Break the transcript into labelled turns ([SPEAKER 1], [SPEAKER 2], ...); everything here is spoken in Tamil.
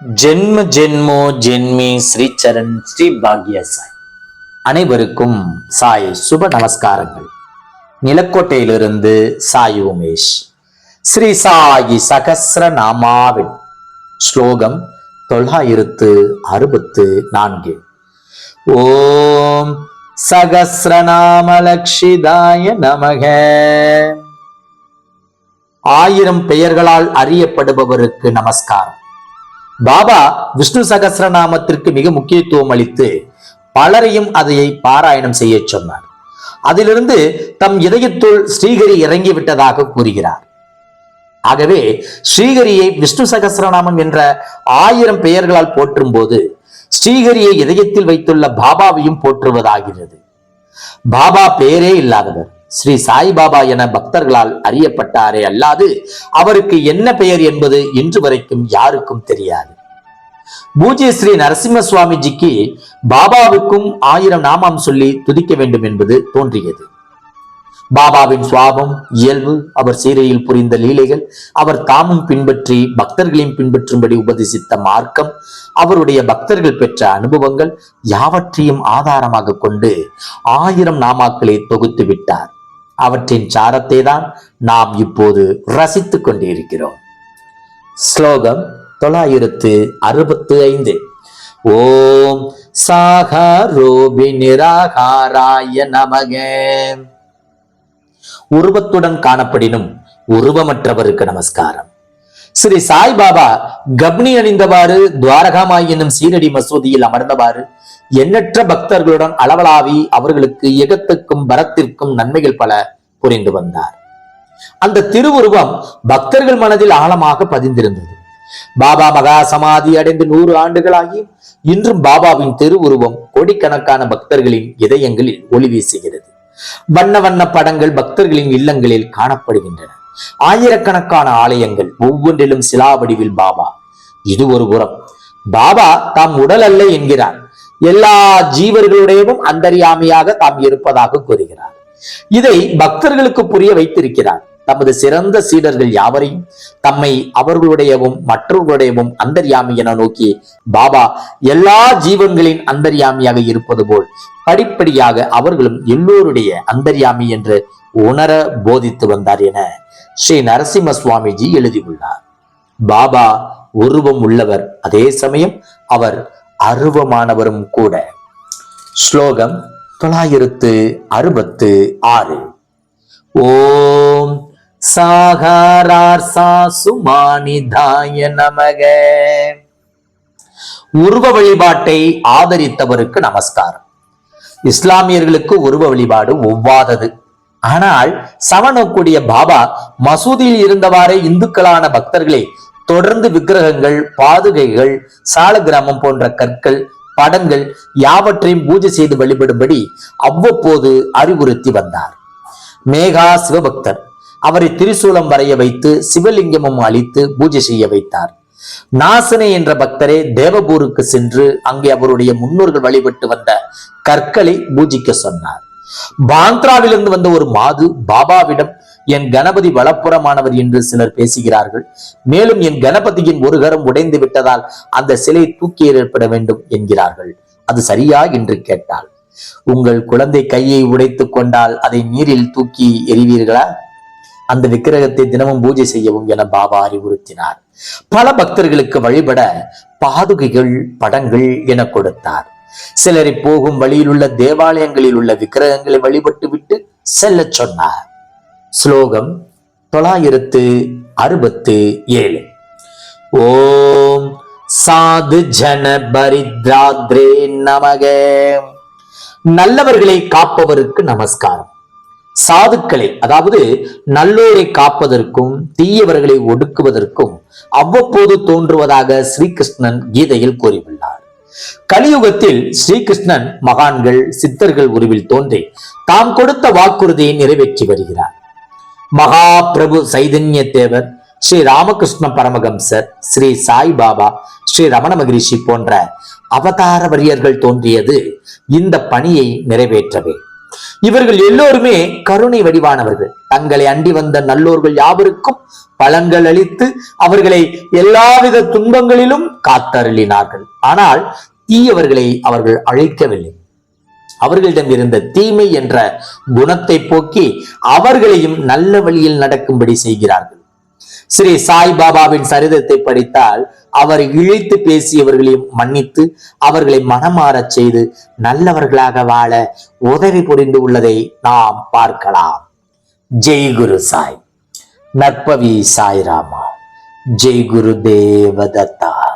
[SPEAKER 1] ஜென்ம ஜென்மோ ஜென்மி ஸ்ரீச்சரண் ஸ்ரீ பாக்ய சாய் அனைவருக்கும் சாய் சுப நமஸ்காரங்கள். நிலக்கோட்டையிலிருந்து சாய் உமேஷ். ஸ்ரீ சாயி சகசிர நாமாவின் ஸ்லோகம் தொள்ளாயிரத்து அறுபத்து நான்கு. ஓம் சகஸ்ரநாமலக்ஷிதாய நமக. ஆயிரம் பெயர்களால் அறியப்படுபவருக்கு நமஸ்காரம். பாபா விஷ்ணு சகஸ்ரநாமத்திற்கு மிக முக்கியத்துவம் அளித்து பலரையும் அதையை பாராயணம் செய்ய சொன்னார். அதிலிருந்து தம் இதயத்துள் ஸ்ரீகரி இறங்கி விட்டதாக கூறுகிறார். ஆகவே ஸ்ரீகரியை விஷ்ணு சகஸ்ரநாமம் என்ற ஆயிரம் பெயர்களால் போற்றும் போது ஸ்ரீகரியை இதயத்தில் வைத்துள்ள பாபாவையும் போற்றுவதாகிறது. பாபா பெயரே இல்லாதவர். ஸ்ரீ சாய்பாபா என பக்தர்களால் அறியப்பட்டாரே அல்லாது அவருக்கு என்ன பெயர் என்பது இன்று வரைக்கும் யாருக்கும் தெரியாது. பூஜ்ய ஸ்ரீ நரசிம்ம சுவாமிஜிக்கு பாபாவுக்கும் ஆயிரம் நாமம் சொல்லி துதிக்க வேண்டும் என்பது தோன்றியது. பாபாவின் சுவாபம் இயல்பு அவர் சீரையில் புரிந்த லீலைகள் அவர் தாமும் பின்பற்றி பக்தர்களையும் பின்பற்றும்படி உபதேசித்த மார்க்கம் அவருடைய பக்தர்கள் பெற்ற அனுபவங்கள் யாவற்றையும் ஆதாரமாக கொண்டு ஆயிரம் நாமாக்களை தொகுத்து விட்டார். அவற்றின் சாரத்தை தான் நாம் இப்போது ரசித்து கொண்டிருக்கிறோம். ஸ்லோகம் தொள்ளாயிரத்து அறுபத்து ஐந்து ஓம் சாகாரோபி நிராகாராய நமக. உருவத்துடன் காணப்படினும் உருவமற்றவருக்கு நமஸ்காரம். ஸ்ரீ சாய்பாபா கப்னி அணிந்தவாறு துவாரகாமாய் என்னும் சீரடி மசூதியில் அமர்ந்தவாறு எண்ணற்ற பக்தர்களுடன் அளவலாவி அவர்களுக்கு எகத்துக்கும் பரத்திற்கும் நன்மைகள் பல புரிந்து வந்தார். அந்த திருவுருவம் பக்தர்கள் மனதில் ஆழமாக பதிந்திருந்தது. பாபா மகா சமாதி அடைந்து நூறு ஆண்டுகளாகி இன்றும் பாபாவின் திருவுருவம் கோடிக்கணக்கான பக்தர்களின் இதயங்களில் ஒளி வீசுகிறது. வண்ண வண்ண படங்கள் பக்தர்களின் இல்லங்களில் காணப்படுகின்றன. ஆயிரக்கணக்கான ஆலயங்கள் ஒவ்வொன்றிலும் சிலா வடிவில் பாபா. இது ஒரு புறம் பாபா தாம் உடல் அல்ல என்கிறார். எல்லா ஜீவர்களுடையவும் அந்தரியாமையாக தாம் இருப்பதாக கூறுகிறார். இதை பக்தர்களுக்கு புரிய வைத்திருக்கிறார். தமது சிறந்த சீடர்கள் யாவரையும் தம்மை அவர்களுடையவும் மற்றவர்களுடையவும் அந்தர்யாமி என நோக்கி பாபா எல்லா ஜீவன்களின் அந்தர்யாமியாக இருப்பது போல் படிப்படியாக அவர்களும் எல்லோருடைய அந்தர்யாமி என்று உணர போதித்து வந்தார் என ஸ்ரீ நரசிம்ம சுவாமிஜி எழுதியுள்ளார். பாபா உருவம் உள்ளவர். அதே சமயம் அவர் அருவமானவரும் கூட. ஸ்லோகம் தொள்ளாயிரத்து அறுபத்து ஆறு. ஓம் சாகாரார் நமக. உருவ வழிபாட்டை ஆதரித்தவருக்கு நமஸ்காரம். இஸ்லாமியர்களுக்கு உருவ வழிபாடு ஒவ்வாதது. ஆனால் சமணக்கூடிய பாபா மசூதியில் இருந்தவாறே இந்துக்களான பக்தர்களை தொடர்ந்து விக்கிரகங்கள் பாதுகைகள் சால கிராமம் போன்ற கற்கள் படங்கள் யாவற்றையும் பூஜை செய்து வழிபடும்படி அவ்வப்போது அறிவுறுத்தி வந்தார். மேகா சிவபக்தர். அவரை திரிசூலம் வரைய வைத்து சிவலிங்கமும் அளித்து பூஜை செய்ய வைத்தார். நாசனே என்ற பக்தரே தேவபூருக்கு சென்று அங்கே அவருடைய முன்னோர்கள் வழிபட்டு வந்த கற்களை பூஜிக்க சொன்னார். பாந்த்ராவிலிருந்து வந்த ஒரு மாது பாபாவிடம் என் கணபதி வளப்புறமானவர் என்று சிலர் பேசுகிறார்கள். மேலும் என் கணபதியின் ஒரு கரம் உடைந்து விட்டதால் அந்த சிலை தூக்கி ஏற்பட வேண்டும் என்கிறார்கள். அது சரியா? என்று கேட்டாள். உங்கள் குழந்தை கையை உடைத்துக் கொண்டால் அதை நீரில் தூக்கி எறிவீர்களா? அந்த விக்கிரகத்தை தினமும் பூஜை செய்யவும் என பாபா அறிவுறுத்தினார். பல பக்தர்களுக்கு வழிபட பாதுகைகள் படங்கள் என கொடுத்தார். சிலரை போகும் வழியில் உள்ள தேவாலயங்களில் உள்ள விக்கிரகங்களை வழிபட்டு விட்டு செல்ல சொன்னார். ஸ்லோகம் தொள்ளாயிரத்து அறுபத்து ஏழு. ஓம் சாது ஜன பரித்ராத்ரே நமக. நல்லவர்களை காப்பவருக்கு நமஸ்காரம். சாதுக்களை அதாவது நல்லோரை காப்பதற்கும் தீயவர்களை ஒடுக்குவதற்கும் அவ்வப்போது தோன்றுவதாக ஸ்ரீகிருஷ்ணன் கீதையில் கூறியுள்ளார். கலியுகத்தில் ஸ்ரீகிருஷ்ணன் மகான்கள் சித்தர்கள் உருவில் தோன்றி தாம் கொடுத்த வாக்குறுதியை நிறைவேற்றி வருகிறார். மகா பிரபு சைதன்ய தேவர் ஸ்ரீ ராமகிருஷ்ண பரமஹம்சர் ஸ்ரீ சாய் பாபா ஸ்ரீ ரமண மகிரிஷி போன்ற அவதார வரியர்கள் தோன்றியது இந்த பணியை நிறைவேற்றவே. இவர்கள் எல்லோருமே கருணை வடிவானவர்கள். தங்களை அண்டி வந்த நல்லோர்கள் யாவருக்கும் பலன்கள் அளித்து அவர்களை எல்லாவித துன்பங்களிலும் காத்தருளினார்கள். ஆனால் தீயவர்களை அவர்கள் அழைக்கவில்லை. அவர்களிடம் இருந்த தீமை என்ற குணத்தை போக்கி அவர்களையும் நல்ல வழியில் நடக்கும்படி செய்கிறார்கள். ஸ்ரீ சாய் பாபாவின் சரிதத்தை படித்தால் அவர் இழைத்து பேசியவர்களையும் மன்னித்து அவர்களை மனமாறச் செய்து நல்லவர்களாக வாழ உதவி புரிந்து உள்ளதை நாம் பார்க்கலாம். ஜெய் குரு சாய். நற்பவி சாய்ராமா ஜெய் குரு தேவதத்தா.